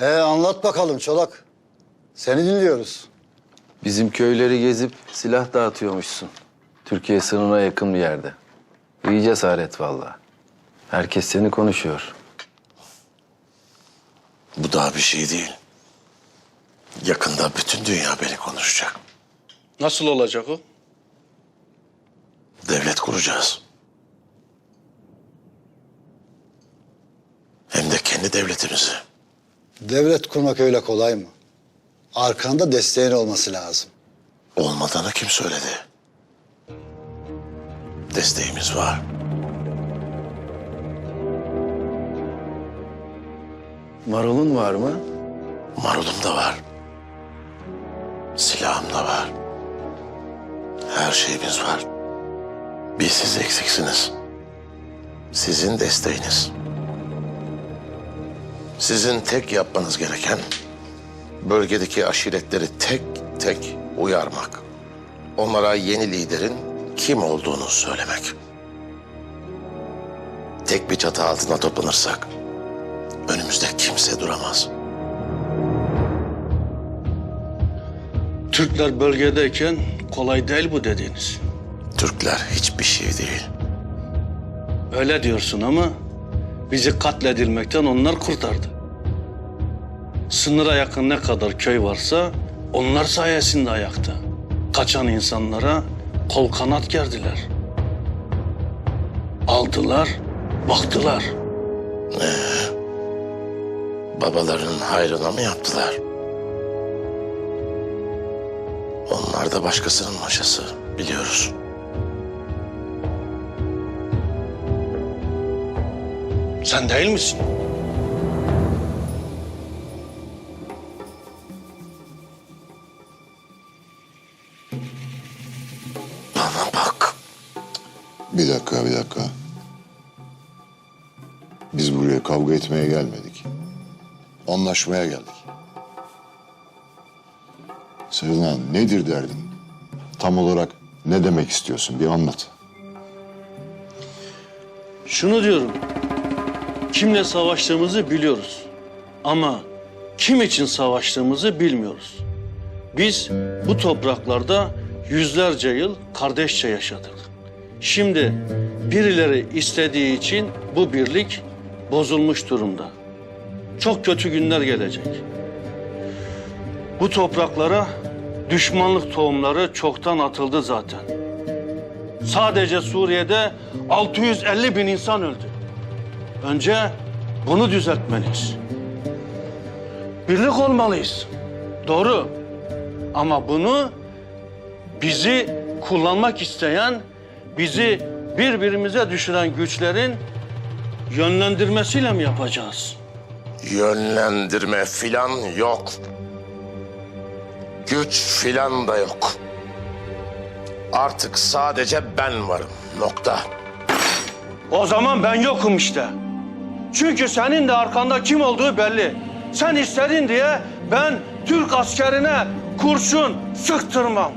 Ee, anlat bakalım Çolak. Seni dinliyoruz. Bizim köyleri gezip silah dağıtıyormuşsun. Türkiye sınırına yakın bir yerde. İyi cesaret vallahi. Herkes seni konuşuyor. Bu daha bir şey değil. Yakında bütün dünya beni konuşacak. Nasıl olacak o? Devlet kuracağız. Hem de kendi devletimizi. Devlet kurmak öyle kolay mı? Arkanda desteğin olması lazım. Olmadığını kim söyledi? Desteğimiz var. Marul'un var mı? Marulum da var. Silahım da var. Her şeyimiz var. Bir siz eksiksiniz. Sizin desteğiniz. Sizin tek yapmanız gereken bölgedeki aşiretleri tek tek uyarmak. Onlara yeni liderin kim olduğunu söylemek. Tek bir çatı altına toplanırsak önümüzde kimse duramaz. Türkler bölgedeyken kolay değil bu dediğiniz. Türkler hiçbir şey değil. Öyle diyorsun ama bizi katledilmekten onlar kurtardı. Sınıra yakın ne kadar köy varsa onlar sayesinde ayakta. Kaçan insanlara kol kanat gerdiler. Aldılar, baktılar. Babalarının hayrına mı yaptılar? Onlar da başkasının maşası biliyoruz. Sen değil misin? Bana bak. Bir dakika, bir dakika. Biz buraya kavga etmeye gelmedik. Anlaşmaya geldik. Sevdan nedir derdin? Tam olarak ne demek istiyorsun bir anlat. Şunu diyorum. Kimle savaştığımızı biliyoruz. Ama kim için savaştığımızı bilmiyoruz. Biz bu topraklarda yüzlerce yıl kardeşçe yaşadık. Şimdi birileri istediği için bu birlik bozulmuş durumda. Çok kötü günler gelecek. Bu topraklara düşmanlık tohumları çoktan atıldı zaten. Sadece Suriye'de 650 bin insan öldü. Önce bunu düzeltmeliyiz. Birlik olmalıyız. Doğru. Ama bunu bizi kullanmak isteyen, bizi birbirimize düşüren güçlerin yönlendirmesiyle mi yapacağız? Yönlendirme filan yok. Güç filan da yok. Artık sadece ben varım. Nokta. O zaman ben yokum işte. Çünkü senin de arkanda kim olduğu belli. Sen istedin diye ben Türk askerine kurşun sıktırmam.